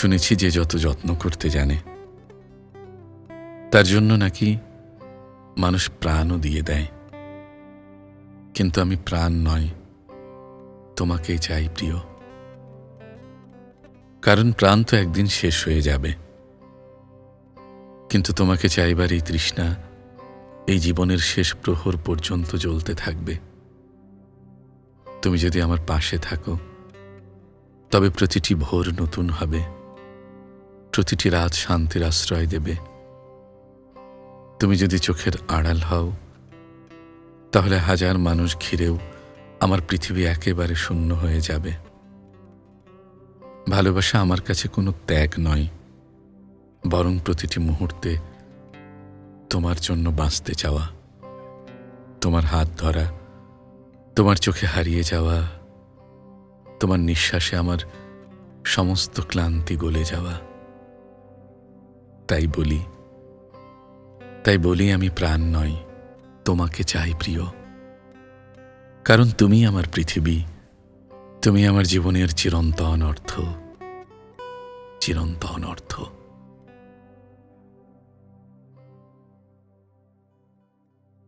শুনেছি যে যত যত্ন করতে জানে। তার জন্য নাকি মানুষ প্রাণও দিয়ে দেয়। কিন্তু আমি প্রাণ নয়, তোমাকেই চাই প্রিয়। কারণ প্রাণ তো একদিন শেষ হয়ে যাবে। কিন্তু তোমাকে চাইবার এই তৃষ্ণা এই জীবনের শেষ প্রহর পর্যন্ত জ্বলতে থাকবে। তুমি যদি আমার পাশে থাকো, তবে প্রতিটি ভোর নতুন হবে। প্রতিটি রাত শান্তির আশ্রয় দেবে। তুমি যদি চোখের আড়াল হও, তাহলে হাজার মানুষ ঘিরেও আমার পৃথিবী একেবারে শূন্য হয়ে যাবে। ভালোবাসা আমার কাছে কোনো ত্যাগ নয়, বরং প্রতিটি মুহূর্তে তোমার জন্য বাঁচতে চাওয়া, তোমার হাত ধরা, তোমার চোখে হারিয়ে যাওয়া, তোমার নিঃশ্বাসে আমার সমস্ত ক্লান্তি গলে যাওয়া। তাই বলি তাই বলি আমি প্রাণ নয় তোমাকে চাই প্রিয়। কারণ তুমি আমার পৃথিবী, তুমি আমার জীবনের চিরন্তন অর্থ চিরন্তন অর্থ।